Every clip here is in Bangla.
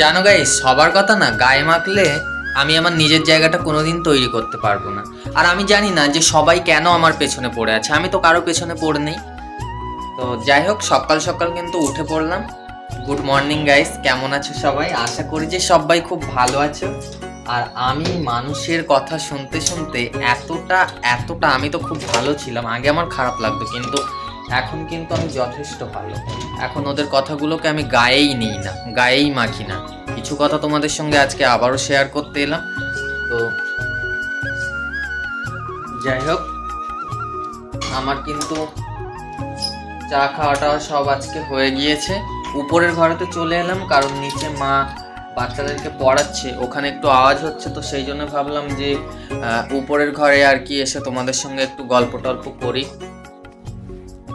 জানো গাই সবার কথা না গায়ে মাখলে আমি আমার নিজের জায়গাটা কোনোদিন তৈরি করতে পারব না। আর আমি জানি না যে সবাই কেন আমার পেছনে পড়ে আছে, আমি তো কারও পেছনে পড়ে নেই তো যাই হোক, সকাল সকাল কিন্তু উঠে পড়লাম। গুড মর্নিং গাইস কেমন আছো সবাই? আশা করি যে সবাই খুব ভালো আছো। আর আমি মানুষের কথা শুনতে শুনতে এতটা এতটা আমি তো খুব ভালো ছিলাম। আগে আমার খারাপ লাগতো, কিন্তু এখন কিন্তু আমি যথেষ্ট ভালো। এখন ওদের কথাগুলোকে আমি গায়েই নিই না, গায়েই মাখি না। কিছু কথা তোমাদের সঙ্গে আজকে আবারও শেয়ার করতে এলাম। তো যাই হোক, আমার কিন্তু চা খাওয়াটা সব আজকে হয়ে গিয়েছে। উপরের ঘরেতে চলে এলাম, কারণ নিচে মা বাচ্চাদেরকে পড়াচ্ছে, ওখানে একটু আওয়াজ হচ্ছে, তো সেই জন্য ভাবলাম যে উপরের ঘরে আর কি এসে তোমাদের সঙ্গে একটু গল্প টল্প করি।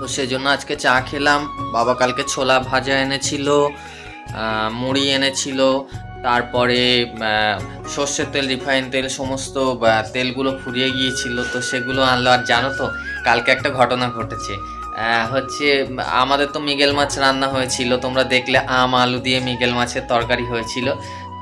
তো সেই জন্য আজকে চা খেলাম। বাবা কালকে ছোলা ভাজা এনেছিল মুড়ি এনেছিল, তারপরে সর্ষের তেল, রিফাইন তেল, সমস্ত তেলগুলো ফুরিয়ে গিয়েছিল, তো সেগুলো আনলো। আর জানো তো, কালকে একটা ঘটনা ঘটেছে। হচ্ছে, আমাদের তো মিগেল মাছ রান্না হয়েছিল, তোমরা দেখলে আম, আলু দিয়ে মিগেল মাছের তরকারি হয়েছিল।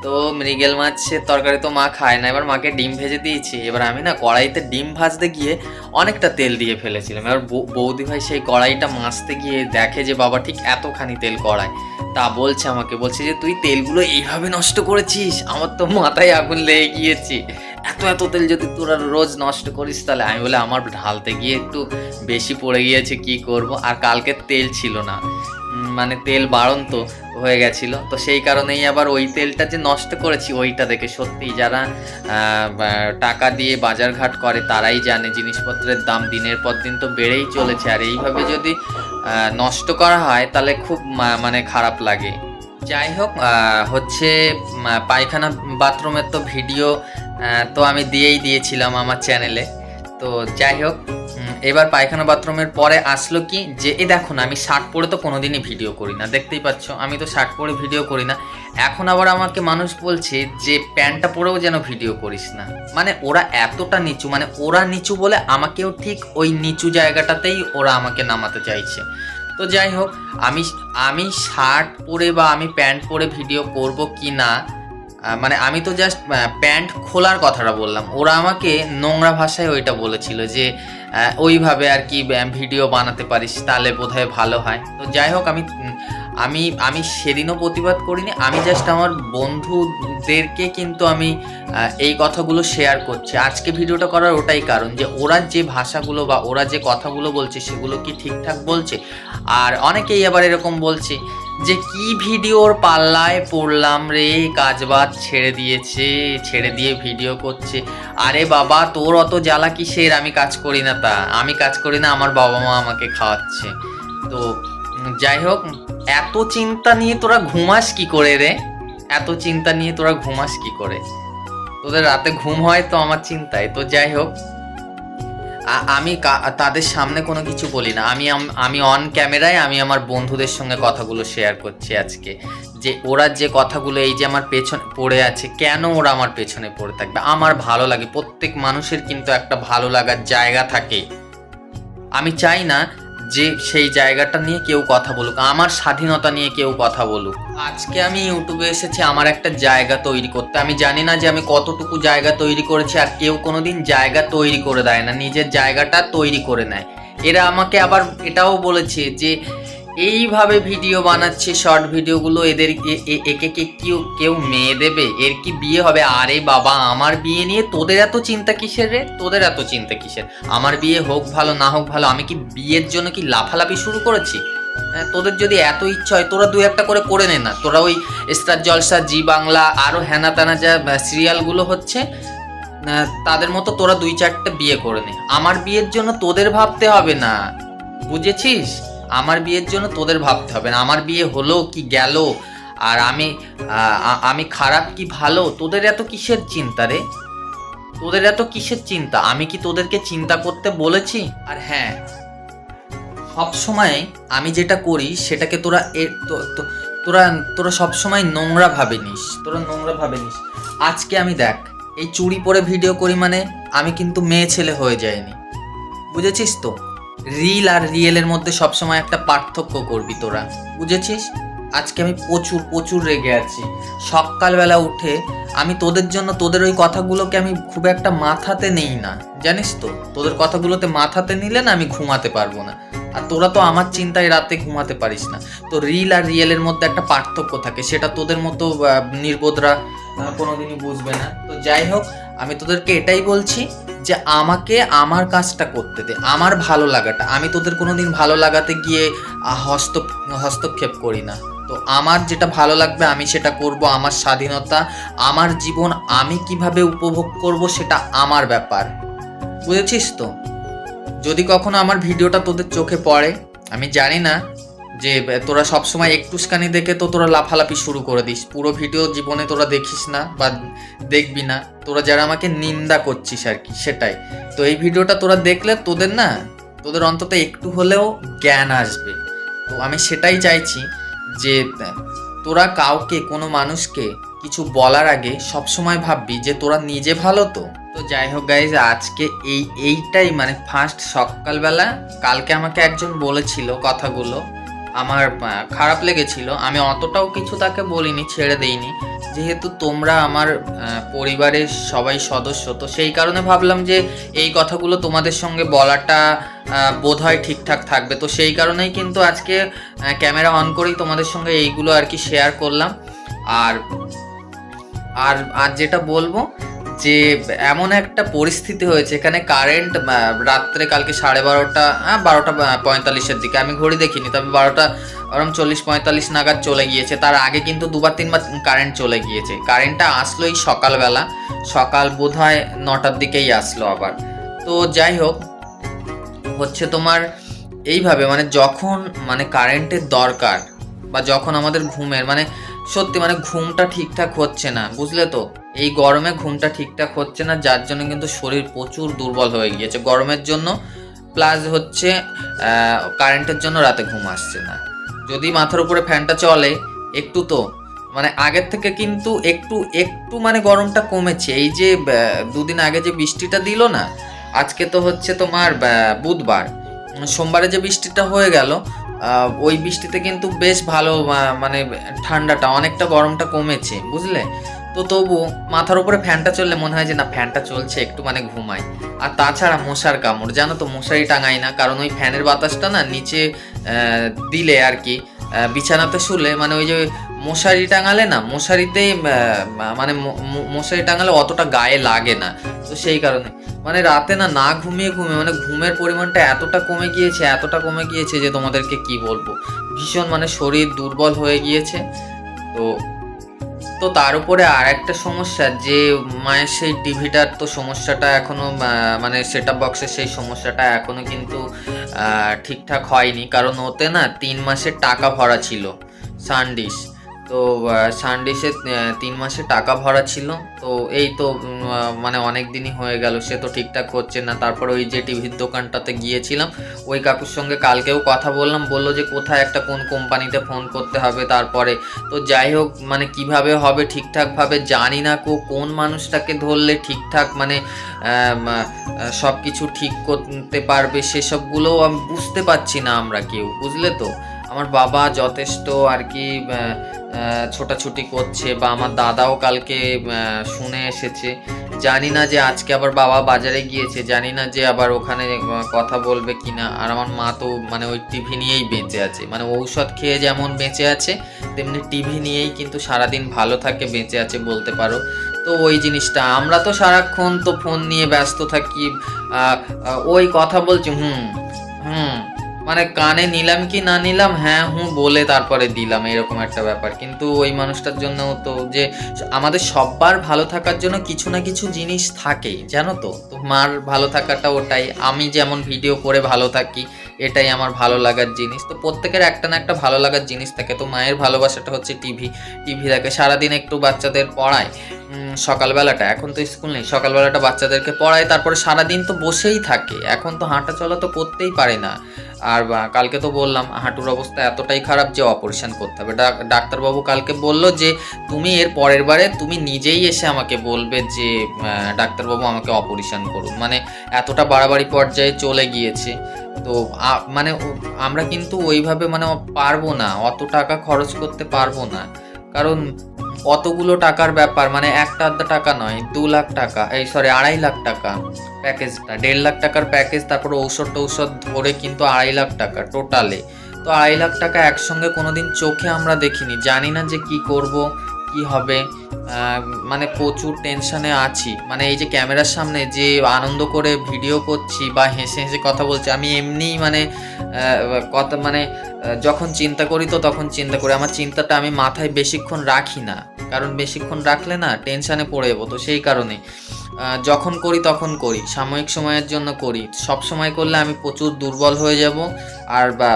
তো মৃগেল মাছের তরকারি তো মা খায় না, এবার মাকে ডিম ভেজে দিয়েছি। এবার আমি না কড়াইতে ডিম ভাজতে গিয়ে অনেকটা তেল দিয়ে ফেলেছিলাম। এবার বৌদি ভাই সেই কড়াইটা মাজতে গিয়ে দেখে যে বাবা ঠিক এতখানি তেল কড়াই তা বলছে আমাকে, বলছে যে, তুই তেলগুলো এইভাবে নষ্ট করেছিস? আমার তো মাথায় আগুন লেগে গিয়েছে। এত এত তেল যদি তোরা রোজ নষ্ট করিস তাহলে? আমি বলে, আমার ঢালতে গিয়ে একটু বেশি পড়ে গিয়েছে, কি করব? আর কালকে তেল ছিল না। মানে তেল বাড়ন্ত হয়ে গেছিল। তো সেই কারণেই আবার ওই তেলটা যে নষ্ট করেছি, ওইটা দেখে সত্যি যারা টাকা দিয়ে বাজারঘাট করে তারাই জানে জিনিসপত্রের দাম দিনের পর দিন তো বেড়েই চলেছে। আর এইভাবে যদি নষ্ট করা হয় তাহলে খুব মানে খারাপ লাগে। যাই হোক হচ্ছে পায়খানা বাথরুমের তো ভিডিও তো আমি দিয়েই দিয়েছিলাম আমার চ্যানেলে। তো যাই হোক এবার পায়খানা বাথরুমের পরে আসলো কি যে, এ দেখো না, আমি শার্ট পরে তো কোনোদিনই ভিডিও করি না, দেখতেই পাচ্ছ, আমি তো শার্ট পরে ভিডিও করি না। এখন আবার আমাকে মানুষ বলছে যে, প্যান্টটা পরেও যেন ভিডিও করিস না। মানে ওরা এতটা নিচু মানে ওরা নিচু বলে আমাকেও ঠিক ওই নিচু জায়গাটাতেই ওরা আমাকে নামাতে চাইছে। তো যাই হোক, আমি আমি শার্ট পরে বা আমি প্যান্ট পরে ভিডিও করব কি না মানে আমি তো জাস্ট প্যান্ট খোলার কথাটা বললাম। ওরা আমাকে নোংরা ভাষায় ওইটা বলেছিল যে ওইভাবে আর কি ভিডিও বানাতে পারিস, তাহলে বোধহয় ভালো হয়। তো যাই হোক, আমি আমি আমি সেদিনও প্রতিবাদ করিনি, আমি জাস্ট আমার বন্ধুদেরকে কিন্তু আমি এই কথাগুলো শেয়ার করছি। আজকে ভিডিওটা করার ওটাই কারণ যে, ওরা যে ভাষাগুলো বা ওরা যে কথাগুলো বলছে, সেগুলো কি ঠিকঠাক বলছে? আর অনেকেই আবার এরকম বলছে যে কি ভিডিওর পাল্লায় পড়লাম রে কাজ বাজ ছেড়ে দিয়েছে, ছেড়ে দিয়ে ভিডিও করছে। আরে বাবা, তোর অত জ্বালা কিসের? আমি কাজ করি না তা। আমি কাজ করি না, আমার বাবা মা আমাকে খাওয়াচ্ছে। তো, যাই হোক, এত চিন্তা নিয়ে তোরা ঘুমাস কি করে রে? এত চিন্তা নিয়ে তোরা ঘুমাস কি করে? তোদের রাতে ঘুম হয় তো আমার চিন্তায়। তো যাই হোক আমি তাদের সামনে কোনো কিছু বলি না। আমি আমি অন ক্যামেরায় আমি আমার বন্ধুদের সঙ্গে কথাগুলো শেয়ার করছি আজকে। যে ওরা যে কথাগুলো, এই যে আমার পেছনে, পড়ে আছে, কেন ওরা আমার পেছনে পড়ে থাকবে? আমার ভালো লাগে। প্রত্যেক মানুষের কিন্তু একটা ভালো লাগার জায়গা থাকে। আমি চাই না যে সেই জায়গাটা নিয়ে কেউ কথা বলুক, আমার স্বাধীনতা নিয়ে কেউ কথা বলুক। আজকে আমি ইউটিউবে এসেছি, আমার একটা জায়গা তৈরি করতে। আমি জানি না যে আমি কতটুকু জায়গা তৈরি করেছি, আর কেউ কোনোদিন জায়গা তৈরি করে দেয় না, নিজের জায়গাটা তৈরি করে নেয়। এরা আমাকে আবার এটাও বলেছে যে এইভাবে ভিডিও বানাচ্ছে শর্ট ভিডিওগুলো এদের একে কে কেউ কেউ মেয়ে দেবে এর কি বিয়ে হবে? আরে বাবা আমার বিয়ে নিয়ে তোদের এত চিন্তা কিসের রে? তোদের এত চিন্তা কিসের? আমার বিয়ে হোক ভালো না হোক ভালো আমি কি বিয়ের জন্য কি লাফালাফি শুরু করেছি? হ্যাঁ, তোদের যদি এত ইচ্ছা হয় তোরা দু একটা করে করে নে না। তোরা ওই স্টার জলসা জি বাংলা আরও হ্যানা ত্যানা যা সিরিয়ালগুলো হচ্ছে তাদের মতো তোরা দুই চারটে বিয়ে করে নে। আমার বিয়ের জন্য তোদের ভাবতে হবে না। বুঝেছিস? আমার বিয়ের জন্য তোদের ভাবতে হবে না। আমার বিয়ে হলো কি গেল? আর আমি আমি খারাপ কি ভালো? তোদের এত কিসের চিন্তা রে? তোদের এত কিসের চিন্তা? আমি কি তোদেরকে চিন্তা করতে বলেছি? আর হ্যাঁ সব সময় আমি যেটা করি সেটাকে তোরা তোরা তোরা সব সময় নোংরা ভাবে নিস। তোরা নোংরা ভাবে নিস। আজকে আমি দেখ, এই চুড়ি পরে ভিডিও করি মানে আমি কিন্তু মেয়ে ছেলে হয়ে যায়নি বুঝেছিস তো? রিল আর রিয়েলের মধ্যে সবসময় একটা পার্থক্য করবি তোরা, বুঝেছিস? আজকে আমি প্রচুর প্রচুর রেগে আছি। সকালবেলা উঠে আমি তোদের জন্য তোদের ওই কথাগুলোকে আমি খুব একটা মাথাতে নেই না, জানিস তো? তোদের কথাগুলোতে মাথাতে নিলে না আমি ঘুমাতে পারব না। আর তোরা তো আমার চিন্তায় রাতে ঘুমাতে পারিস না। তো রিল আর রিয়েলের মধ্যে একটা পার্থক্য থাকে, সেটা তোদের মতো নির্বোধরা কোনোদিনই বুঝবে না। তো যাই হোক, আমি তোদেরকে এটাই বলছি যে আমাকে আমার কাজটা করতে দে, আমার ভালো লাগাটা। আমি তোদের কোনো দিন ভালো লাগাতে গিয়ে হস্ত, হস্তক্ষেপ করি না। তো আমার যেটা ভালো লাগবে, আমি সেটা করব। আমার স্বাধীনতা, আমার জীবন আমি কীভাবে উপভোগ করব সেটা আমার ব্যাপার। বুঝেছিস তো? যদি কখনো আমার ভিডিওটা তোদের চোখে পড়ে, আমি জানি না যে তোরা সবসময় একটুখানি দেখে তো তোরা লাফালাফি শুরু করে দিস। পুরো ভিডিও জীবনে তোরা দেখিস না বা দেখবি না। তোরা যারা আমাকে নিন্দা করছিস আর কি, সেটাই। তো এই ভিডিওটা তোরা দেখলে তোদের না, তোদের অন্তত একটু হলেও জ্ঞান আসবে। তো আমি সেটাই চাইছি যে তোরা কাউকে, কোনো মানুষকে কিছু বলার আগে সবসময় ভাববি যে, তোরা নিজে ভালো তো। তো যাই হোক গাইজ আজকে এই, এইটাই মানে ফার্স্ট সকালবেলা। কালকে আমাকে একজন বলেছিল কথাগুলো। আমার খারাপ লেগেছিল। আমি অতটাও কিছু তাকে বলিনি, ছেড়ে দেইনি। যেহেতু তোমরা আমার পরিবারের সবাই সদস্য, তো সেই কারণে ভাবলাম যে এই কথাগুলো তোমাদের সঙ্গে বলাটা বোধ হয় ঠিকঠাক থাকবে। তো সেই কারণেই কিন্তু আজকে ক্যামেরা অন করেই তোমাদের সঙ্গে এইগুলো আর কি শেয়ার করলাম। আর আর আর যেটা বলব যে এমন একটা পরিস্থিতি হয়েছে, এখানে কারেন্ট রাত্রে কালকে সাড়ে বারোটা হ্যাঁ বারোটা পঁয়তাল্লিশের দিকে। আমি ঘড়ি দেখিনি, তবে বারোটা, ওরম চল্লিশ পঁয়তাল্লিশ নাগাদ চলে গিয়েছে। তার আগে কিন্তু দুবার, তিনবার কারেন্ট চলে গিয়েছে। কারেন্টটা আসলো এই সকালবেলা। সকাল বোধ হয় নটার দিকেই আসলো আবার। তো যাই হোক, হচ্ছে তোমার এইভাবে মানে যখন মানে কারেন্টের দরকার বা যখন আমাদের ঘুমের মানে সত্যি মানে ঘুমটা ঠিকঠাক হচ্ছে না, বুঝলে তো? এই গরমে ঘুমটা ঠিকঠাক হচ্ছে না, যার জন্য কিন্তু শরীর প্রচুর দুর্বল হয়ে গিয়েছে। গরমের জন্য প্লাস হচ্ছে কারেন্টের জন্য রাতে ঘুম আসছে না। যদি মাথার উপরে ফ্যানটা চলে, একটু তো মানে আগের থেকে কিন্তু একটু একটু মানে গরমটা কমেছে। এই যে দুদিন আগে যে বৃষ্টিটা দিল না, আজকে তো হচ্ছে তোমার বুধবার। সোমবারে যে বৃষ্টিটা হয়ে গেল ওই বৃষ্টিতে কিন্তু বেশ ভালো মানে ঠান্ডাটা, অনেকটা গরমটা কমেছে, বুঝলে? তো তবু মাথার উপরে ফ্যানটা চললে মনে হয় যে, না, ফ্যানটা চলছে, একটু মানে ঘুমাই। আর তাছাড়া মশার কামড়, জানো তো, মশারি টাঙাই না, কারণ ওই ফ্যানের বাতাসটা না নিচে দিলে আর কি বিছানাতে শুলে মানে ওই যে মশারি টাঙালে না, মশারিতেই মানে মশারি টাঙালে অতটা গায়ে লাগে না। তো সেই কারণে। মানে রাতে না না ঘুমিয়ে ঘুমিয়ে মানে ঘুমের পরিমাণটা এতটা কমে গিয়েছে এতটা কমে গিয়েছে যে তোমাদেরকে কি বলব? ভীষণ মানে শরীর দুর্বল হয়ে গিয়েছে। তো তো তার উপরে আর একটা সমস্যা যে মায়ের সেই টিভিটার তো সমস্যাটা এখনও আহ, মানে সেটআপ বক্সের সেই সমস্যাটা এখনও কিন্তু ঠিকঠাক হয়নি। কারণ ওতে না তিন মাসের টাকা ভরা ছিল সানডিশ। তো সানডিশে তিন মাসে টাকা ভরা ছিল। তো এই তো মানে অনেক দিনই হয়ে গেল, সে তো ঠিকঠাক হচ্ছে না। তারপর ওই যে টিভির দোকানটাতে গিয়েছিলাম, ওই কাকুর সঙ্গে কালকেও কথা বললাম, বলল যে কোথায় একটা কোন কোম্পানিতে ফোন করতে হবে তারপরে। তো যাই হোক মানে কীভাবে হবে ঠিকঠাকভাবে জানি না কো, কোন মানুষটাকে ধরলে ঠিকঠাক মানে সব কিছু ঠিক করতে পারবে, সেসবগুলোও আমি বুঝতে পারছি না আমরা কেউ, বুঝলে তো? আমার বাবা যথেষ্ট আর কি ছোটাছুটি করছে বা আমার দাদাও কালকে শুনে এসেছে। জানি না যে আজকে আবার বাবা বাজারে গিয়েছে, জানি না যে আবার ওখানে কথা বলবে কি না আর আমার মা তো মানে ওই টিভি নিয়েই বেঁচে আছে। মানে ঔষধ খেয়ে যেমন বেঁচে আছে, তেমনি টিভি নিয়েই কিন্তু সারাদিন ভালো থাকে, বেঁচে আছে বলতে পারো। তো ওই জিনিসটা, আমরা তো সারাক্ষণ তো ফোন নিয়ে ব্যস্ত থাকি। ওই কথা বলছি, হুম হুম। মানে কানে নিলাম কি না নিলাম হ্যাঁ হুঁ বলে তারপরে দিলাম, এরকম একটা ব্যাপার। কিন্তু ওই মানুষটার জন্য তো যে আমাদের সব্বার ভালো থাকার জন্য কিছু না কিছু জিনিস থাকেই, জানো তো? তো মার ভালো থাকাটা ওটাই, আমি যেমন ভিডিও করে ভালো থাকি, এটাই আমার ভালো লাগার জিনিস। তো প্রত্যেকের একটা না একটা ভালো লাগার জিনিস থাকে। তো মায়ের ভালোবাসাটা হচ্ছে টিভি টিভি দেখে সারাদিন একটু বাচ্চাদের পড়ায়। সকালবেলাটা। এখন তো স্কুল নেই। সকালবেলাটা বাচ্চাদেরকে পড়ায়, তারপরে সারাদিন তো বসেই থাকে। এখন তো হাঁটা চলা তো করতেই পারে না। আর কালকে তো বললাম, হাঁটুর অবস্থা এতটাই খারাপ যে অপারেশন করতে হবে। ডাক- ডাক্তারবাবু কালকে বলল যে, তুমি এর পরের বারে তুমি নিজেই এসে আমাকে বলবে যে ডাক্তারবাবু আমাকে অপারেশন করুন। মানে এতটা বাড়াবাড়ি পর্যায়ে চলে গিয়েছে। তো মানে আমরা কিন্তু ওইভাবে মানে পারব না। অত টাকা খরচ করতে পারব না। কারণ অতগুলো টাকার ব্যাপার মানে একটা আধা টাকা নয়, দু লাখ টাকা, এই সরি আড়াই লাখ টাকা প্যাকেজটা, দেড় লাখ টাকার প্যাকেজ, তারপর ঔষধ টৌষধ ধরে কিন্তু আড়াই লাখ টাকা টোটালে তো আড়াই লাখ টাকা একসঙ্গে কোনোদিন চোখে আমরা দেখিনি, জানি না যে কি করব কি হবে? মানে প্রচুর টেনশনে আছি। মানে এই যে ক্যামেরার সামনে যে আনন্দ করে ভিডিও করছি বা হেসে হেসে কথা বলছি, আমি এমনিই মানে কথা মানে যখন চিন্তা করি তো তখন চিন্তা করি। আমার চিন্তাটা আমি মাথায় বেশিক্ষণ রাখি না। কারণ বেশিক্ষণ রাখলে না টেনশানে পড়ে যাব তো সেই কারণে। যখন করি তখন করি, সাময়িক সময়ের জন্য করি। সব সময় করলে আমি প্রচুর দুর্বল হয়ে যাব। আর বা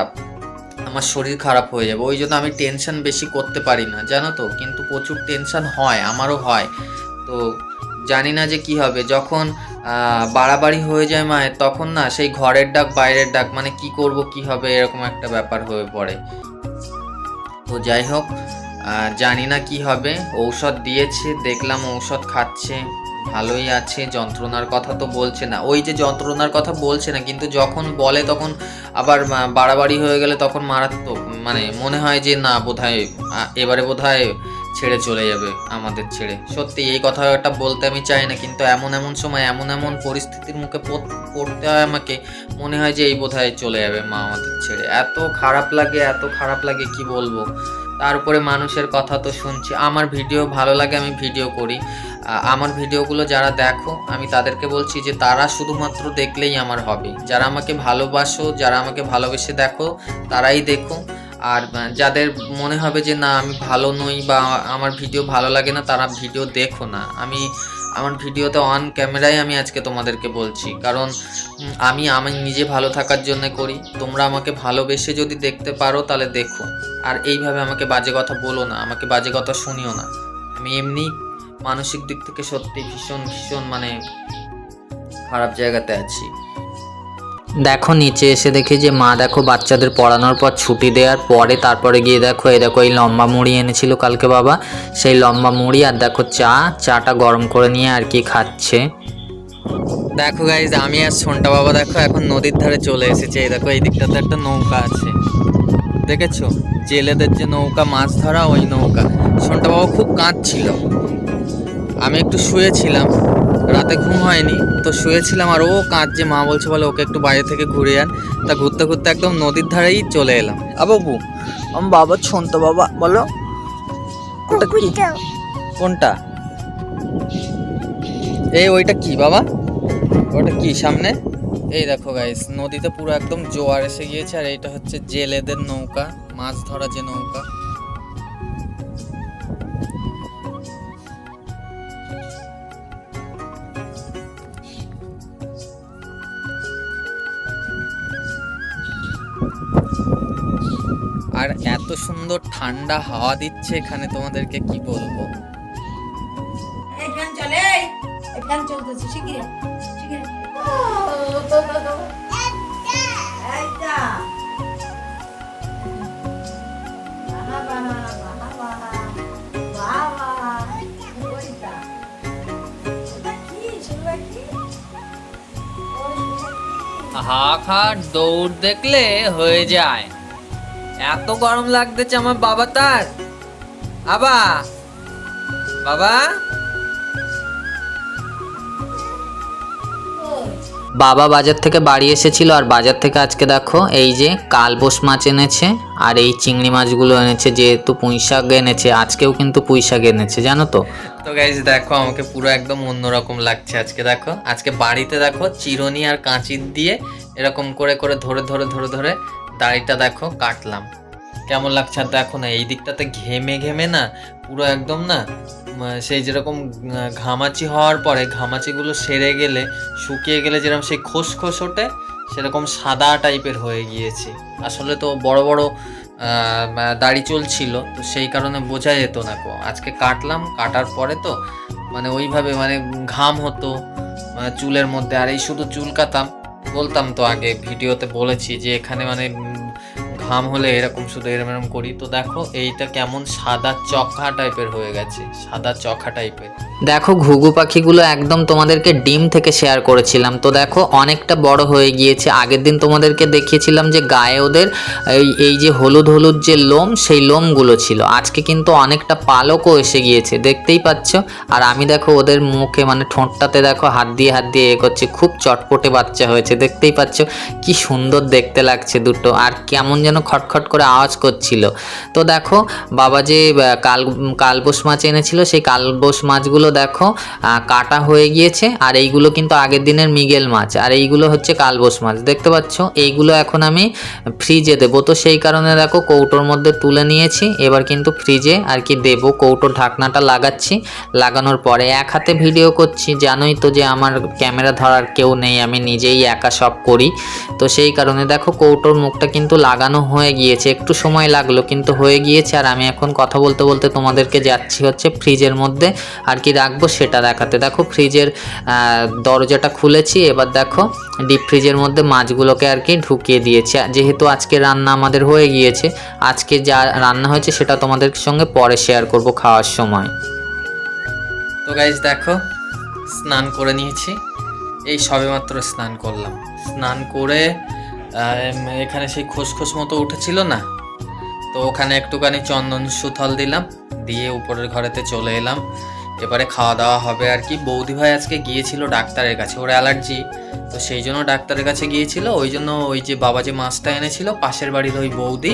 আমার শরীর খারাপ হয়ে যাবে, ওই জন্য আমি টেনশন বেশি করতে পারি না, জানো তো? কিন্তু প্রচুর টেনশন হয়, আমারও হয়। তো জানি না যে কি হবে, যখন বাড়াবাড়ি হয়ে যায় মায়ের, তখন না সেই ঘরের ডাক, বাইরের ডাক মানে কি করব, কি হবে, এরকম একটা ব্যাপার হয়ে পড়ে। তো যাই হোক জানি না কি হবে, ঔষধ দিয়েছে, দেখলাম ঔষধ খাচ্ছে। ভালোই আছে, যন্ত্রণার কথা তো বলছে না। ওই যে যন্ত্রণার কথা বলছে না, কিন্তু যখন বলে তখন আবার বাড়াবাড়ি হয়ে গেলে তখন মারাত্মক মানে মনে হয় যে না আ- এবারে বোধহয় ছেড়ে চলে যাবে আমাদের ছেড়ে। সত্যি, এই কথাটা বলতে আমি চাই না, কিন্তু এমন এমন সময়, এমন এমন পরিস্থিতির মুখে পড়- পড়তে হয় আমাকে, মনে হয় যে এই বোধহয় চলে যাবে মা আমাদের ছেড়ে। এত খারাপ লাগে, এত খারাপ লাগে, কি বলব? তারপরে মানুষের কথা তো শুনছি। আমার ভিডিও ভালো লাগে, আমি ভিডিও করি। আমার ভিডিওগুলো যারা দেখো, আমি তাদেরকে বলছি যে তারা শুধুমাত্র দেখলেই আমার হবে। যারা আমাকে ভালোবাসো, যারা আমাকে ভালোবেসে দেখো, তারাই দেখো। আর যাদের মনে হবে যে না, আমি ভালো নই বা আমার ভিডিও ভালো লাগে না, তারা ভিডিও দেখো না। আমি আমার ভিডিওতে অন ক্যামেরায় আমি আজকে তোমাদেরকে বলছি। কারণ আমি আমি নিজে ভালো থাকার জন্য করি। তোমরা আমাকে ভালোবেসে যদি দেখতে পারো, তাহলে দেখো। আর এইভাবে আমাকে বাজে কথা বলো না, আমাকে বাজে কথা শুনিও না। আমি এমনি মানসিক দিক থেকে সত্যি ভীষণ ভীষণ মানে খারাপ জায়গাতে আছি। দেখো নিচে এসে দেখি যে মা দেখো বাচ্চাদের পড়ানোর পর ছুটি দেওয়ার পরে তারপরে গিয়ে দেখো, এই দেখো এই লম্বা মুড়ি এনেছিল কালকে বাবা। সেই লম্বা মুড়ি আর দেখো চা, চাটা গরম করে নিয়ে আর কি খাচ্ছে। দেখো গাইজ আমি আর সোনটা বাবা দেখো এখন নদীর ধারে চলে এসেছে। এই দেখো, এই দিকটাতে একটা নৌকা আছে। দেখেছ? জেলেদের যে নৌকা, মাছ ধরা ওই নৌকা। সোনটা বাবা খুব কাঁদছিল। আমি একটু শুয়েছিলাম। রাতে ঘুম হয়নি তো শুয়েছিলাম আর ও কাঁদছে। মা বলছে বলে ওকে একটু বাইরে থেকে ঘুরে আন। তা ঘুরতে ঘুরতে একদম নদীর ধারেই চলে এলাম। আবাবু আমার বাবা ছন্ত বাবা বলো। ওটা কি? কোনটা? এই ওইটা কি বাবা? ওটা কি সামনে? এই দেখো গাইস নদীতে পুরো একদম জোয়ার এসে গিয়েছে আর এইটা হচ্ছে জেলেদের নৌকা মাছ ধরা যে নৌকা। সুন্দর ঠান্ডা হাওয়া দিচ্ছে এখানে তোমাদেরকে কি বলব? হাঁক হাঁক দৌড় দেখলে হয়ে যায়। এত গরম লাগতেছে আমার বাবা তার। আবা বাবা। বাবা বাজার থেকে বাড়ি এসেছিল আর বাজার থেকে আজকে দেখো এই যে কালবোস মাছ এনেছে আর এই চিংড়ি মাছগুলো এনেছে যেহেতু পুঁই শাক এনেছে আজকেও কিন্তু পুঁই শাক এনেছে জানো তো? তো গাইজ দেখো আমাকে পুরো একদম অন্যরকম লাগছে আজকে দেখো। আজকে বাড়িতে দেখো চিরনি আর কাঁচির দিয়ে এরকম করে করে ধরে ধরে ধরে ধরে দাড়িটা দেখো, কাটলাম। কেমন লাগছে? আর দেখো না, এই দিকটাতে ঘেমে ঘেমে না পুরো একদম না সেই যেরকম ঘামাচি হওয়ার পরে ঘামাচিগুলো সেরে গেলে, শুকিয়ে গেলে যেরকম সেই খোসখোস ওঠে, সেরকম সাদা টাইপের হয়ে গিয়েছে। আসলে তো বড় বড় দাড়ি চলছিল, তো সেই কারণে বোঝা যেত না কো। আজকে কাটলাম, কাটার পরে তো মানে ওইভাবে মানে ঘাম হতো চুলের মধ্যে, আর এই শুধু চুল কাতাম বলতাম তো আগে ভিডিওতে বলেছি যে এখানে মানে ঘাম হলে এরকম শুধু এরম এরম করি। তো দেখো, এইটা কেমন সাদা চখা টাইপের হয়ে গেছে, সাদা চখা টাইপের। দেখো, ঘুঘু পাখিগুলো একদম তোমাদেরকে ডিম থেকে শেয়ার করেছিলাম। তো দেখো, অনেকটা বড় হয়ে গিয়েছে। আগের দিন তোমাদেরকে দেখিয়েছিলাম যে গায়ে ওদের এই এই যে হলুদ হলুদ যে লোম, সেই লোমগুলো ছিল। আজকে কিন্তু অনেকটা পালকও এসে গিয়েছে, দেখতেই পাচ্ছ? আর আমি দেখো, ওদের মুখে মানে ঠোঁটটাতে দেখো, হাত দিয়ে হাত দিয়ে এ করছে। খুব চটপটে বাচ্চা হয়েছে, দেখতেই পাচ্ছ? কি সুন্দর দেখতে লাগছে দুটো। আর কেমন যেন খটখট করে আওয়াজ করছিল। তো দেখো, বাবা যে কাল কালবোস মাছ এনেছিল, সেই কালবোস মাছগুলো দেখো কাটা হয়ে গিয়েছে, আর এইগুলো কিন্তু আগের দিনের মিগেল মাছ, আর এইগুলো হচ্ছে কালবোস মাছ। দেখতে পাচ্ছ? এইগুলো এখন আমি ফ্রিজে দেবো। তো সেই কারণে দেখো, কৌটোর মধ্যে তুলে নিয়েছি, এবার কিন্তু ফ্রিজে আর কি দেবো কৌটোর ঢাকনাটা লাগাচ্ছি। লাগানোর পরে এক হাতে ভিডিও করছি, জানোই তো যে আমার ক্যামেরা ধরার কেউ নেই, আমি নিজেই একা সব করি। তো সেই কারণে দেখো, কৌটোর মুখটা কিন্তু লাগানো হয়ে গিয়েছে, একটু সময় লাগল, কিন্তু হয়ে গিয়েছে আর আমি এখন কথা বলতে বলতে তোমাদেরকে যাচ্ছি হচ্ছে ফ্রিজের মধ্যে আর কি রাখব সেটা দেখাতে। দেখো ফ্রিজের দরজাটা খুলেছি, এবার দেখো ডিপ ফ্রিজের মধ্যে মাছগুলোকে আর কি ঢুকিয়ে দিয়েছি। যেহেতু আজকে রান্না আমাদের হয়ে গিয়েছে, আজকে যা রান্না হয়েছে সেটা তোমাদের সঙ্গে পরে শেয়ার করব খাওয়ার সময়। তো গাইজ দেখো, স্নান করে নিয়েছি, এই সবেমাত্র স্নান করলাম। স্নান করে এখানে সেই খোসখোস মতো উঠেছিল না। তো ওখানে একটুখানি চন্দন সুথল দিলাম, দিয়ে উপরের ঘরেতে চলে এলাম। এবারে খাওয়া দাওয়া হবে আর কি। বৌদি ভাই আজকে গিয়েছিল ডাক্তারের কাছে, ওর অ্যালার্জি। তো সেই জন্য ডাক্তারের কাছে গিয়েছিল, ওই জন্য ওই যে বাবা যে মাছটা এনেছিল, পাশের বাড়ির ওই বৌদি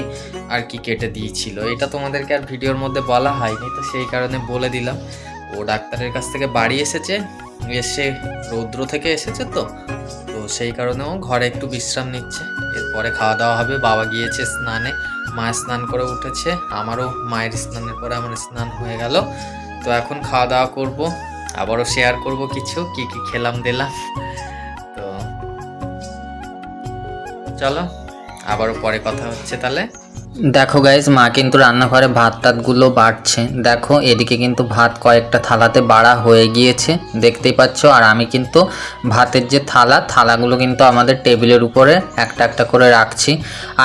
আর কি কেটে দিয়েছিল। এটা তোমাদেরকে আর ভিডিওর মধ্যে বলা হয়নি, তো সেই কারণে বলে দিলাম। ও ডাক্তারের কাছ থেকে বাড়ি এসেছে, এসে রৌদ্র থেকে এসেছে তো সেই কারণে ও ঘরে একটু বিশ্রাম নিচ্ছে। এরপরে খাওয়া দাওয়া হবে, বাবা গিয়েছে স্নানে। মা স্নান করে উঠেছে, আমারও মায়ের স্নানের পরে আমার স্নান হয়ে গেল। তো এখন খাওয়া দাওয়া করব, আবারও শেয়ার করব কিছু, কি কি খেলাম, দিলাম। তো চলো, আবারও পরে কথা হচ্ছে তাহলে। দেখো গাইজ মা কিন্তু রান্নাঘরে ভাত টাতগুলো বাড়ছে। দেখো, এদিকে কিন্তু ভাত কয়েকটা থালাতে বাড়া হয়ে গিয়েছে, দেখতেই পাচ্ছ। আর আমি কিন্তু ভাতের যে থালা, থালাগুলো কিন্তু আমাদের টেবিলের উপরে একটা একটা করে রাখছি।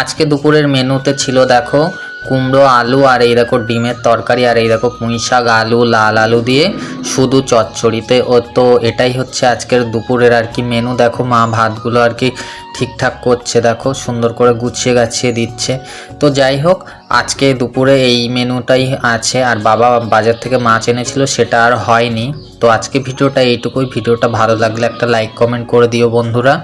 আজকে দুপুরের মেনুতে ছিল, দেখো, কুমড়ো, আলু আর এই দেখো ডিমের তরকারি আর এই দেখো পুঁই শাক, আলু, লাল আলু দিয়ে শুধু চচ্চড়িতে। ও তো এটাই হচ্ছে আজকের দুপুরের আর কি মেনু। দেখো মা ভাতগুলো আর কি ঠিকঠাক করছে, দেখো, সুন্দর করে গুছিয়ে গাছিয়ে দিচ্ছে। তো যাই হোক, আজকে দুপুরে এই মেনুটাই আছে, আর বাবা বাজার থেকে মাছ এনেছিল, সেটা আর হয়নি। তো আজকে ভিডিওটা এইটুকুই। ভিডিওটা ভালো লাগলে একটা লাইক কমেন্ট করে দিও বন্ধুরা।